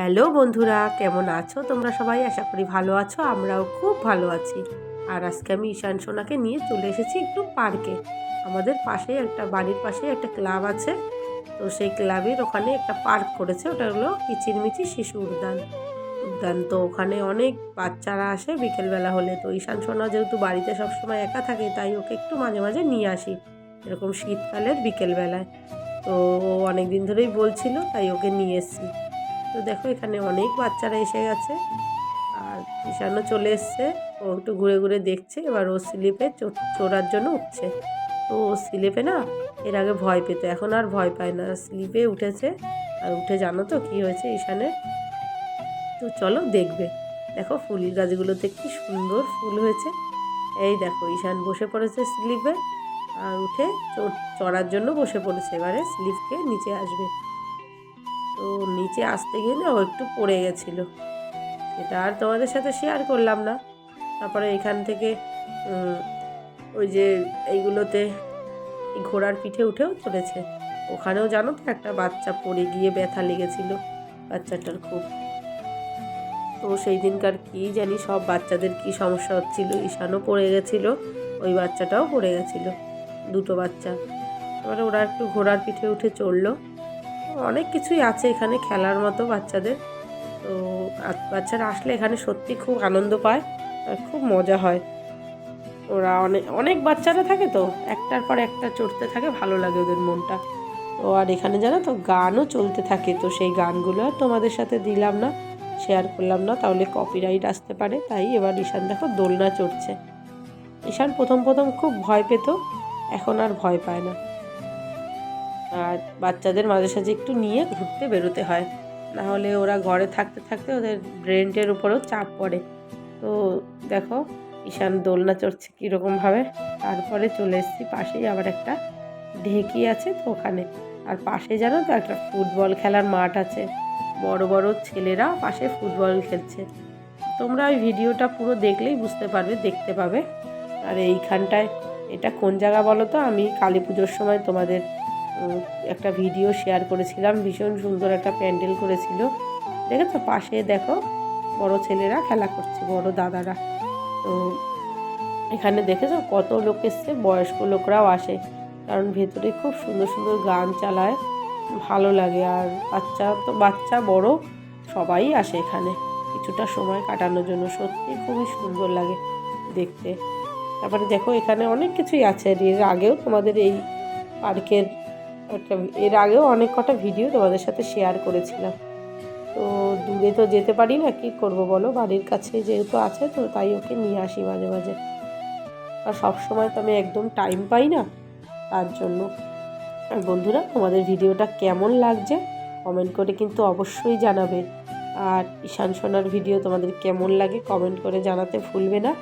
Hello বন্ধুরা, কেমন আছো? তোমরা সবাই আশা করি ভালো আছো, আমরাও খুব ভালো আছি। আর আজকে আমি ঈশান সোনাকে নিয়ে চলে এসেছি একটু পার্কে। আমাদের পাশে একটা, বাড়ির পাশে একটা ক্লাব আছে। তো সেই ক্লাবের ওখানে একটা পার্ক করেছে, ওটা হলো কিচিরমিচি শিশু উদ্যান। উদ্যান তো ওখানে অনেক বাচ্চারা আসে বিকেলবেলা হলে। তো ঈশান সোনা যেহেতু বাড়িতে সবসময় একা থাকে, তাই ওকে একটু মাঝে মাঝে নিয়ে আসি, এরকম শীতকালের বিকেলবেলায়। তো ও অনেক দিন ধরেই বলছিল, তাই ওকে নিয়ে এসেছি। তো দেখো, এখানে অনেক বাচ্চারা এসে গেছে। আর ঈশানও চলে এসছে। ও একটু ঘুরে ঘুরে দেখছে, এবার ও স্লিপে চড়ার জন্য উঠছে। তো ও স্লিপে না, এর আগে ভয় পেতো, এখন আর ভয় পায় না। স্লিপে উঠেছে, আর উঠে জানো তো কী হয়েছে ঈশানের? তো চলো দেখবে। দেখো ফুল গাছগুলোতে কি সুন্দর ফুল হয়েছে। এই দেখো, ঈশান বসে পড়েছে স্লিপে, আর উঠে চড়ার জন্য বসে পড়েছে। এবারে স্লিপকে নিচে আসবে। তো নিচে আসতে গিয়ে না ও একটু পড়ে গেছিল। সেটা আর তোমাদের সাথে শেয়ার করলাম না। তারপরে এখান থেকে ওই যে এইগুলোতে ঘোড়ার পিঠে উঠেও চলেছে। ওখানেও জানো তো একটা বাচ্চা পড়ে গিয়ে ব্যথা লেগেছিল, বাচ্চাটার খুব। তো সেই দিনকার কী জানি সব বাচ্চাদের কি সমস্যা হচ্ছিল, ঈশানও পড়ে গেছিল, ওই বাচ্চাটাও পড়ে গেছিল, দুটো বাচ্চা। এবারে ওরা একটু ঘোড়ার পিঠে উঠে চলল। অনেক কিছুই আছে এখানে খেলার মতো বাচ্চাদের। তো বাচ্চারা আসলে এখানে সত্যি খুব আনন্দ পায়, আর খুব মজা হয়। ওরা অনেক অনেক বাচ্চারা থাকে তো, একটার পর একটা চড়তে থাকে, ভালো লাগে ওদের মনটা। তো আর এখানে জানো তো গানও চলতে থাকে, তো সেই গানগুলো আর তোমাদের সাথে দিলাম না শেয়ার করলাম না, তাহলে কপিরাইট আসতে পারে, তাই এবার ঈশান দেখো দোলনা চড়ছে। ঈশান প্রথম প্রথম খুব ভয় পেত, এখন আর ভয় পায় না। আর বাচ্চাদের মাঝে সাঝে একটু নিয়ে ঘুরতে বেরোতে হয়। নাহলে ওরা ঘরে থাকতে থাকতে ওদের ব্রেনটের উপরেও চাপ পড়ে। তো দেখো, ঈশান দোলনা চড়ছে কীরকমভাবে। তারপরে চলে এসেছি, পাশেই আবার একটা ঢেকি আছে তো ওখানে। আর পাশে জানো তো একটা ফুটবল খেলার মাঠ আছে। বড় বড় ছেলেরা পাশে ফুটবল খেলছে। তোমরা ওই ভিডিওটা পুরো দেখলেই বুঝতে পারবে, দেখতে পাবে। আর এইখানটায়, এটা কোন জায়গা বলো তো? আমি কালী পুজোর সময় তোমাদের একটা ভিডিও শেয়ার করেছিলাম, ভীষণ সুন্দর একটা প্যান্ডেল করেছিল। দেখেছ? পাশে দেখো, বড় ছেলেরা খেলা করছে, বড় দাদারা। তো এখানে দেখেছ? কত লোক এসছে, বয়স্ক লোকরাও আসে। কারণ ভেতরে খুব সুন্দর সুন্দর গান চালায়, ভালো লাগে। আর বাচ্চা তো, বাচ্চা বড়, সবাই আসে এখানে। কিছুটা সময় কাটানোর জন্য সত্যি খুবই সুন্দর লাগে দেখতে। তারপরে দেখো, এখানে অনেক কিছুই আছে। এর আগেও তোমাদের এই পার্কের একটা এর আগেও অনেক কটা ভিডিও তোমাদের সাথে শেয়ার করেছিলাম। তো দূরে তো যেতে পারি না, কী করব বলো? বাড়ির কাছে যেহেতু আছে, তো তাই ওকে নিয়ে আসি মাঝে মাঝে। আর সব সময় তো আমি একদম টাইম পাই না, তার জন্য। আর বন্ধুরা, তোমাদের ভিডিওটা কেমন লাগছে? কমেন্ট করে কিন্তু অবশ্যই জানাবে। আর ঈশান সোনার ভিডিও তোমাদের কেমন লাগে কমেন্ট করে জানাতে ভুলবে না।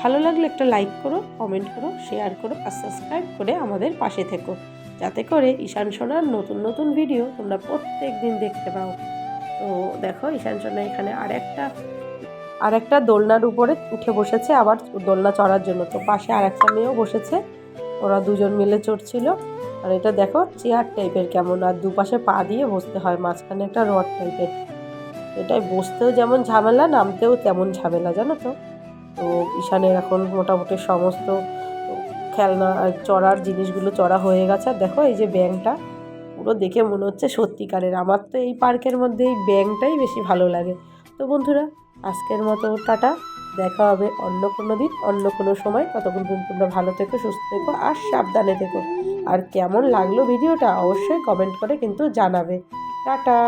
ভালো লাগলে একটা লাইক করো কমেন্ট করো শেয়ার করো, আর সাবস্ক্রাইব করে আমাদের পাশে থেকো। যাতে করে ঈশান সোনার নতুন নতুন ভিডিও তোমরা প্রত্যেক দিন দেখতে পাও। তো দেখো, ঈশান সোনা এখানে আরেকটা আর একটা দোলনার উপরে উঠে বসেছে, আবার দোলনা চড়ার জন্য। তো পাশে আর একটা মেয়েও বসেছে, ওরা দুজন মিলে চড়ছিল। আর এটা দেখো, চেয়ার টাইপের কেমন, আর দুপাশে পা দিয়ে বসতে হয়, মাঝখানে একটা রড টাইপের এটাই বসতেও যেমন ঝামেলা, নামতেও তেমন ঝামেলা, জানো তো? তো ঈশানের এখন মোটামুটি সমস্ত খেলনা চড়ার জিনিসগুলো চড়া হয়ে গেছে। আর দেখো এই যে ব্যাংটা পুরো দেখে মনে হচ্ছে সত্যিকারের। আমার তো এই পার্কের মধ্যে এই ব্যাংটাই বেশি ভালো লাগে। তো বন্ধুরা, আজকের মতো টাটা। দেখা হবে অন্য কোনো দিন, অন্য কোনো সময়। ততক্ষণ পর্যন্ত তোমরা ভালো থেকো, সুস্থ থেকো আর সাবধানে থেকো। আর কেমন লাগল ভিডিওটা অবশ্যই কমেন্ট করে কিন্তু জানাবে। টাটা।